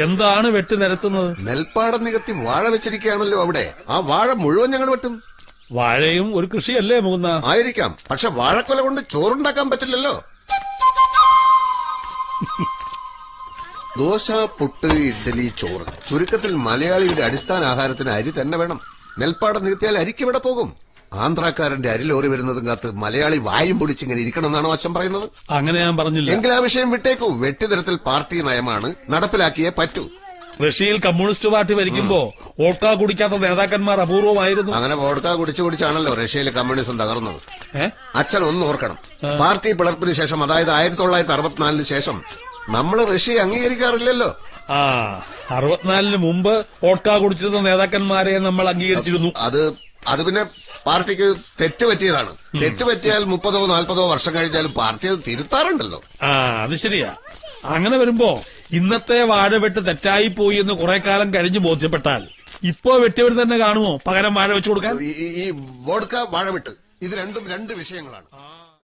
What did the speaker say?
എന്താണ് വെട്ടി നിരത്തുന്നത്? നെൽപ്പാടം നികത്തി വാഴ വെച്ചിരിക്കുകയാണല്ലോ അവിടെ. ആ വാഴ മുഴുവൻ ഞങ്ങൾ വെട്ടും. വാഴയും ഒരു കൃഷിയല്ലേ മുകുന്ന ആയിരിക്കാം. പക്ഷെ വാഴക്കൊല കൊണ്ട് ചോറുണ്ടാക്കാൻ പറ്റില്ലല്ലോ. ദോശ പുട്ട് ഇഡ്ഡലി ചോറ്. ചുരുക്കത്തിൽ മലയാളിയുടെ അടിസ്ഥാന ആഹാരത്തിന് അരി തന്നെ വേണം. നെൽപ്പാടം നികത്തിയാൽ അരിക്ക് ഇവിടെ പോകും? ആന്ധ്രാക്കാരന്റെ അരിലോറി വരുന്നതും കാത്ത് മലയാളി വായും പൊളിച്ചിങ്ങനെ ഇരിക്കണമെന്നാണോ അച്ഛൻ പറയുന്നത്? അങ്ങനെ ഞാൻ പറഞ്ഞില്ല. എങ്കിൽ ആ വിഷയം വിട്ടേക്കൂ. വെട്ടിത്തരത്തിൽ പാർട്ടി നയമാണ് നടപ്പിലാക്കിയേ പറ്റൂ. റഷ്യയിൽ കമ്മ്യൂണിസ്റ്റ് പാർട്ടി ഭരിക്കുമ്പോ ഓട്ടാ കുടിക്കാത്ത നേതാക്കന്മാർ അപൂർവമായിരുന്നു. അങ്ങനെ വോഡ്ക കുടിച്ചു കുടിച്ചാണല്ലോ റഷ്യയിൽ കമ്മ്യൂണിസം തകർന്നത്. ഏ? അച്ഛൻ ഒന്ന് ഓർക്കണം. പാർട്ടി പിളർപ്പിന് ശേഷം അതായത് ആയിരത്തി തൊള്ളായിരത്തി അറുപത്തിനാലിന് ശേഷം നമ്മൾ റഷ്യയെ അംഗീകരിക്കാറില്ലല്ലോ. ആ അറുപത്തിനാലിന് മുമ്പ് ഓട്ടാ കുടിച്ചിരുന്ന നേതാക്കന്മാരെ നമ്മൾ അംഗീകരിച്ചിരുന്നു. അത് അത് പിന്നെ പാർട്ടിക്ക് തെറ്റ് പറ്റിയതാണ്. തെറ്റ് പറ്റിയാൽ മുപ്പതോ നാൽപ്പതോ വർഷം കഴിഞ്ഞാലും പാർട്ടി അത് തിരുത്താറുണ്ടല്ലോ. ആ അത് ശരിയാ. അങ്ങനെ വരുമ്പോ ഇന്നത്തെ വാഴ വെട്ട് തെറ്റായി പോയി എന്ന് കുറെ കാലം കഴിഞ്ഞ് ബോധ്യപ്പെട്ടാൽ ഇപ്പോ വെട്ടിയവർ തന്നെ കാണുമോ? പകരം വാഴ വെച്ചു കൊടുക്കാൻ? ഈ- ഈ- വോഡ്ക വാഴവിട്ട് ഇത് രണ്ടും രണ്ട് വിഷയങ്ങളാണ്.